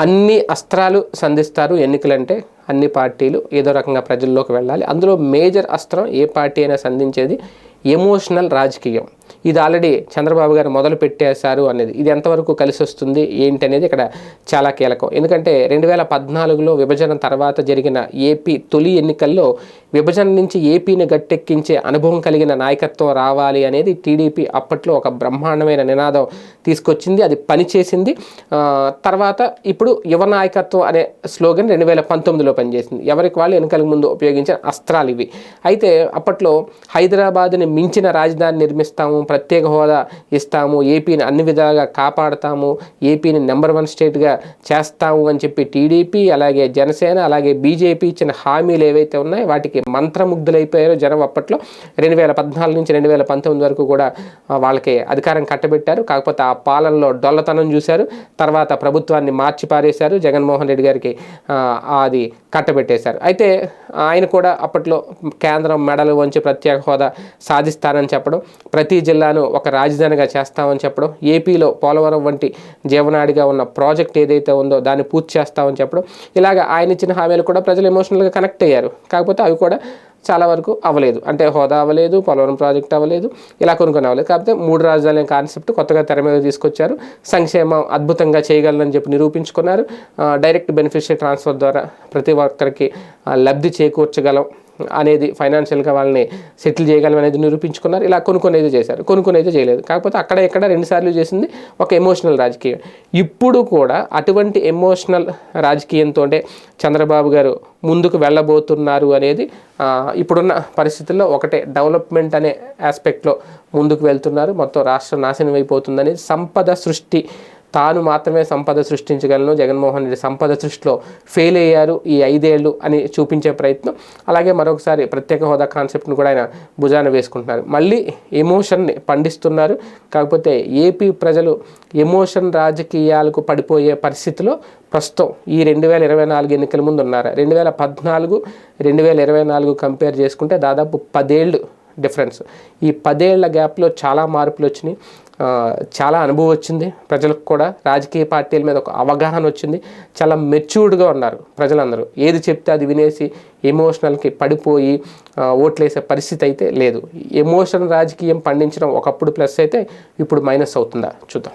అన్ని అస్త్రాలు సంధిస్తారు ఎన్నికలంటే అన్ని పార్టీలు ఏదో రకంగా ప్రజల్లోకి వెళ్ళాలి. అందులో మేజర్ అస్త్రం ఏ పార్టీ అయినా సంధించేది ఎమోషనల్ రాజకీయం. ఇది ఆల్రెడీ చంద్రబాబు గారు మొదలు పెట్టేశారు అనేది. ఇది ఎంతవరకు కలిసి వస్తుంది? ఏంటి అనేది ఇక్కడ చాలా కీలకం. ఎందుకంటే రెండు వేల పద్నాలుగులో విభజన తర్వాత జరిగిన ఏపీ తొలి ఎన్నికల్లో విభజన నుంచి ఏపీని గట్టెక్కించే అనుభవం కలిగిన నాయకత్వం రావాలి అనేది టీడీపీ అప్పట్లో ఒక బ్రహ్మాండమైన నినాదం తీసుకొచ్చింది. అది పనిచేసింది. తర్వాత ఇప్పుడు యువ నాయకత్వం అనే స్లోగన్ రెండు వేల పంతొమ్మిదిలో పనిచేసింది. ఎవరికి వాళ్ళు ఎన్నికల ముందు ఉపయోగించిన అస్త్రాలు ఇవి. అయితే అప్పట్లో హైదరాబాద్ని మించిన రాజధాని నిర్మిస్తాము ప్రత్యేక హోదా ఇస్తాము. ఏపీని అన్ని విధాలుగా కాపాడతాము. ఏపీని నెంబర్ వన్ స్టేట్గా చేస్తాము అని చెప్పి టీడీపీ అలాగే జనసేన అలాగే బీజేపీ ఇచ్చిన హామీలు ఏవైతే ఉన్నాయో వాటికి మంత్రముగ్ధులైపోయారో జనం అప్పట్లో రెండు వేల పద్నాలుగు నుంచి రెండు వేల పంతొమ్మిది వరకు కూడా వాళ్ళకి అధికారం కట్టబెట్టారు. కాకపోతే ఆ పాలనలో డొల్లతనం చూశారు. తర్వాత ప్రభుత్వాన్ని మార్చి పారేశారు జగన్మోహన్ రెడ్డి గారికి అది కట్టబెట్టేశారు. అయితే ఆయన కూడా అప్పట్లో కేంద్రం మెడలు వంచి ప్రత్యేక హోదా సాధిస్తానని చెప్పడం ప్రతి జిల్లాను ఒక రాజధానిగా చేస్తామని చెప్పడం ఏపీలో పోలవరం వంటి జీవనాడిగా ఉన్న ప్రాజెక్ట్ ఏదైతే ఉందో దాన్ని పూర్తి చేస్తామని చెప్పడం ఇలాగ ఆయన ఇచ్చిన హామీలు కూడా ప్రజలు ఎమోషనల్గా కనెక్ట్ అయ్యారు. కాకపోతే అవి కూడా చాలా వరకు అవ్వలేదు. అంటే హోదా అవ్వలేదు పోలవరం ప్రాజెక్ట్ అవ్వలేదు ఇలా కొన్ని కొన్ని అవ్వలేదు. కాకపోతే మూడు రాజధానుల కాన్సెప్ట్ కొత్తగా తెర మీద తీసుకొచ్చారు. సంక్షేమం అద్భుతంగా చేయగలరని చెప్పి నిరూపించుకున్నారు. డైరెక్ట్ బెనిఫిషియరీ ట్రాన్స్ఫర్ ద్వారా ప్రతి ఒక్కరికి లబ్ధి చేకూర్చగలం. అనేది ఫైనాన్షియల్గా వాళ్ళని సెటిల్ చేయగలం అనేది నిరూపించుకున్నారు. ఇలా కొనుక్కునేది అయితే చేశారు. కొన్ని అయితే చేయలేదు. కాకపోతే అక్కడ ఇక్కడ రెండుసార్లు చేసింది ఒక ఎమోషనల్ రాజకీయం. ఇప్పుడు కూడా అటువంటి ఎమోషనల్ రాజకీయంతో చంద్రబాబు గారు ముందుకు వెళ్ళబోతున్నారు అనేది ఇప్పుడున్న పరిస్థితుల్లో ఒకటే డెవలప్మెంట్ అనే ఆస్పెక్ట్లో ముందుకు వెళ్తున్నారు. మొత్తం రాష్ట్రం నాశనం అయిపోతుందని సంపద సృష్టి తాను మాత్రమే సంపద సృష్టించగలను. జగన్మోహన్ రెడ్డి సంపద సృష్టిలో ఫెయిల్ అయ్యారు ఈ ఐదేళ్ళు అని చూపించే ప్రయత్నం. అలాగే మరొకసారి ప్రత్యేక హోదా కాన్సెప్ట్ను కూడా ఆయన భుజాన వేసుకుంటున్నారు. మళ్ళీ ఎమోషన్ని పండిస్తున్నారు. కాకపోతే ఏపీ ప్రజలు ఎమోషన్ రాజకీయాలకు పడిపోయే పరిస్థితిలో ప్రస్తుతం ఈ రెండు వేల ఇరవై నాలుగు ఎన్నికల ముందు ఉన్నారు రెండు వేల పద్నాలుగు రెండు వేల ఇరవై నాలుగు కంపేర్ చేసుకుంటే దాదాపు పదేళ్ళు డిఫరెన్స్. ఈ పదేళ్ళ గ్యాప్లో చాలా మార్పులు వచ్చినాయి. చాలా అనుభవం వచ్చింది. ప్రజలకు కూడా రాజకీయ పార్టీల మీద ఒక అవగాహన వచ్చింది. చాలా మెచ్యూర్డ్గా ఉన్నారు ప్రజలందరూ. ఏది చెప్తే అది వినేసి ఎమోషనల్కి పడిపోయి ఓట్లేసే పరిస్థితి అయితే లేదు. ఎమోషన్ రాజకీయం పండించడం ఒకప్పుడు ప్లస్ అయితే ఇప్పుడు మైనస్ అవుతుందా? చూద్దాం.